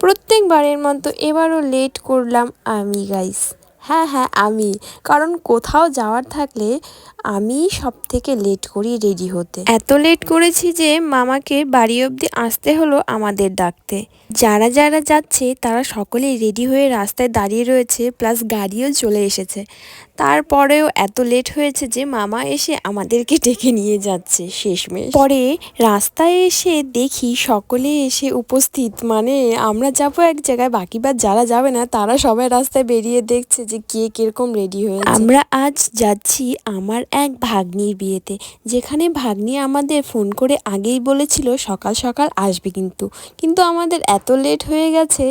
প্রত্যেকবারের মতো এবারও লেট করলাম আমি গাইস হ্যাঁ হ্যাঁ আমি। কারণ কোথাও যাওয়ার থাকলে আমি সব থেকে লেট করি রেডি হতে। এত লেট করেছি যে মামাকে বাড়ি অবধি আসতে হলো আমাদের ডাকতে। যারা যারা যাচ্ছে, তারা সকলেই রেডি হয়ে রাস্তায় দাঁড়িয়ে রয়েছে প্লাস গাড়িও চলে এসেছে। তারপরেও এত লেট হয়েছে যে মামা এসে আমাদেরকে ডেকে নিয়ে যাচ্ছে শেষমেশ। পরে রাস্তায় এসে দেখি সকলে এসে উপস্থিত। মানে আমরা যাব এক জায়গায়, বাকি বা যারা যাবে না, তারা সবাই রাস্তায় বেরিয়ে দেখছে যে কে কীরকম রেডি হয়েছে। আমরা আজ যাচ্ছি আমার এক ভাগ্নির বিয়েতে, যেখানে ভাগ্নি আমাদের ফোন করে আগেই বলেছিল সকাল সকাল আসবে কিন্তু। কিন্তু আমাদের এত লেট হয়ে গেছে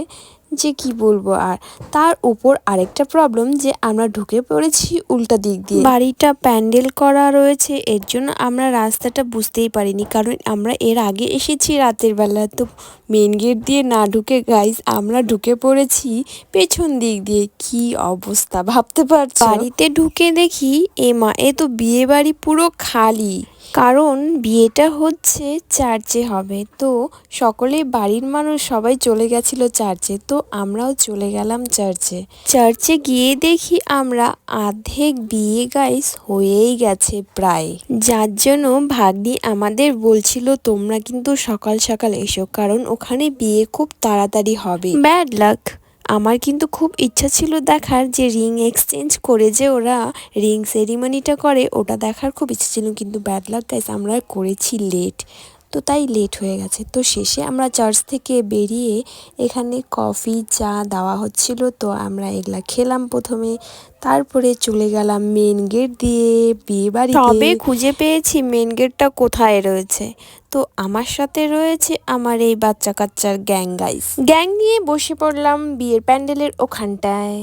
যে কি বলব আর? তার উপর আরেকটা প্রবলেম যে আমরা ঢুকে পড়েছি উল্টা দিক দিয়ে। বাড়িটা প্যান্ডেল করা রয়েছে, এর জন্য আমরা রাস্তাটা বুঝতেই পারিনি। কারণ আমরা এর আগে এসেছি রাতের বেলা, তো মেন গেট দিয়ে না ঢুকে গাইজ আমরা ঢুকে পড়েছি পেছন দিক দিয়ে। কি অবস্থা, ভাবতে পারছি? বাড়িতে ঢুকে দেখি, এ মা, এ তো বিয়ে বাড়ি পুরো খালি। কারণ বিয়েটা হচ্ছে চার্চে হবে। তো সকলে বাড়ির মানুষ, সবাই চলে গেছিল চার্চে। তো আমরাও চলে গেলাম চার্চে। চার্চে গিয়ে দেখি আমরা আধেক বিয়ে গাইস হয়েই গেছে প্রায়। যার জন্য ভাগ্নি আমাদের বলছিল, তোমরা কিন্তু সকাল সকাল এসো, কারণ ওখানে বিয়ে খুব তাড়াতাড়ি হবে। ব্যাড লাক আমার কিন্তু খুব ইচ্ছা ছিল দেখার যে রিং এক্সচেঞ্জ করে যে ওরা রিং সেরিমনিটা করে, ওটা দেখার খুব ইচ্ছা ছিল, কিন্তু ব্যাড লাক গাইস আমরা করেছি লেট তো তাই লেট হয়ে গেছে। তো শেষে আমরা চার্চ থেকে বেরিয়ে এখানে কফি চা দেওয়া হচ্ছিল। তো আমরা এগুলা খেলাম প্রথমে। তারপরে চলে গেলাম মেন গেট দিয়ে বিয়ে বাড়ি তবে খুঁজে পেয়েছি মেন গেটটা কোথায় রয়েছে। তো আমার সাথে রয়েছে আমার এই বাচ্চা কাচ্চার গ্যাং গাইস গ্যাং নিয়ে বসে পড়লাম বিয়ের প্যান্ডেলের ওখানটায়।